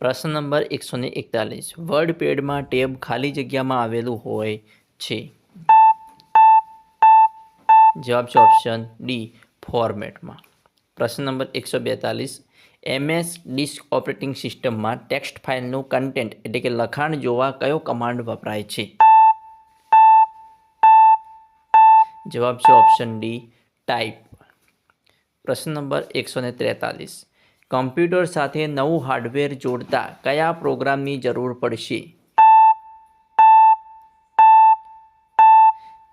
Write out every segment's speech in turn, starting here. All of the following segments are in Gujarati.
પ્રશ્ન નંબર એકસો ને એકતાલીસ. વર્ડ પેડમાં ટેબ ખાલી જગ્યામાં આવેલું હોય છે. જવાબ છે ઓપ્શન ડી, ફોર્મેટમાં. પ્રશ્ન નંબર એકસો બેતાલીસ. એમએસ ડિસ્ક ઓપરેટિંગ સિસ્ટમમાં ટેક્સ્ટ ફાઇલનું કન્ટેન્ટ એટલે કે લખાણ જોવા કયો કમાન્ડ વપરાય છે? જવાબ છે ઓપ્શન ડી ટાઈપ પ્રશ્ન નંબર એકસો ત્રેતાલીસ. કમ્પ્યુટર સાથે નવું હાર્ડવેર જોડતા કયા પ્રોગ્રામની જરૂર પડશે?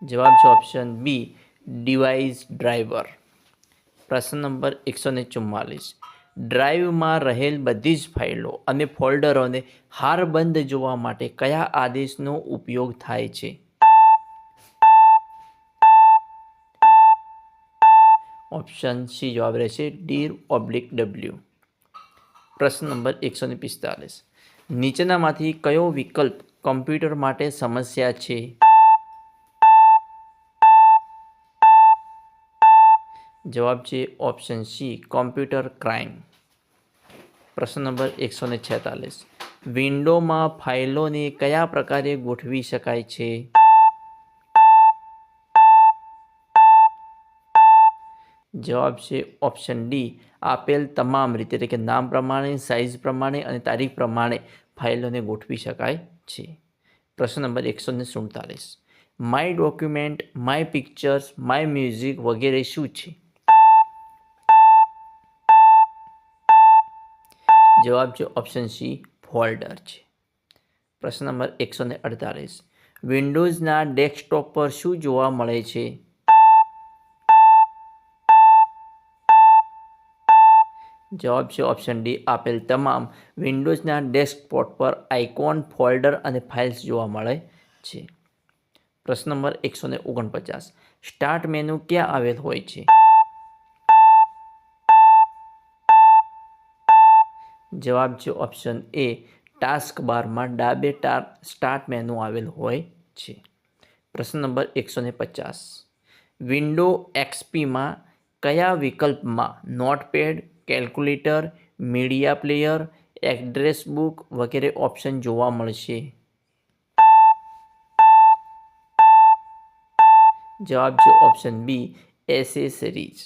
જવાબ છે ઓપ્શન બી, ડિવાઇસ ડ્રાઈવર. પ્રશ્ન નંબર એકસો ને ચુમ્માલીસ. ડ્રાઈવમાં રહેલ બધી જ ફાઇલો અને ફોલ્ડરોને હારબંધ જોવા માટે કયા આદેશનો ઉપયોગ થાય છે? ઓપ્શન સી જવાબ રહેશે ડી ઓબ્લિક ડબલ્યુ પ્રશ્ન નંબર એકસો ને પિસ્તાલીસ. નીચેનામાંથી કયો વિકલ્પ કમ્પ્યુટર માટે સમસ્યા છે? જવાબ છે ઓપ્શન સી કોમ્પ્યુટર ક્રાઇમ પ્રશ્ન નંબર એકસો ને છેતાલીસ. વિન્ડોમાં ફાઇલોને કયા પ્રકારે ગોઠવી શકાય છે? જવાબ છે ઓપ્શન ડી. આપેલ તમામ રીતે, એટલે કે નામ પ્રમાણે સાઇઝ પ્રમાણે અને તારીખ પ્રમાણે ફાઇલોને ગોઠવી શકાય છે. પ્રશ્ન નંબર એકસો ને સુડતાલીસ. My document my pictures my music વગેરે શું છે? જવાબ છે ઓપ્શન સી ફોલ્ડર છે. પ્રશ્ન નંબર એકસો ને અડતાલીસ. વિન્ડોઝના ડેસ્કટોપ પર શું જોવા મળે છે? જવાબ છે ઓપ્શન ડી આપેલ તમામ વિન્ડોઝના ડેસ્કટોપ પર આઇકોન ફોલ્ડર અને ફાઇલ્સ જોવા મળે છે. પ્રશ્ન નંબર એકસો ને ઓગણપચાસ. સ્ટાર્ટ મેનુ ક્યાં આવેલ હોય છે? જવાબ છે ઓપ્શન એ ટાસ્ક બારમાં ડાબે સ્ટાર્ટ મેનુ આવેલ હોય છે. પ્રશ્ન નંબર એકસો ને પચાસ. વિન્ડો એક્સપીમાં કયા વિકલ્પમાં notepad calculator media player address book વગેરે ઓપ્શન જોવા મળશે. જવાબ છે ઓપ્શન બી એસેસરીઝ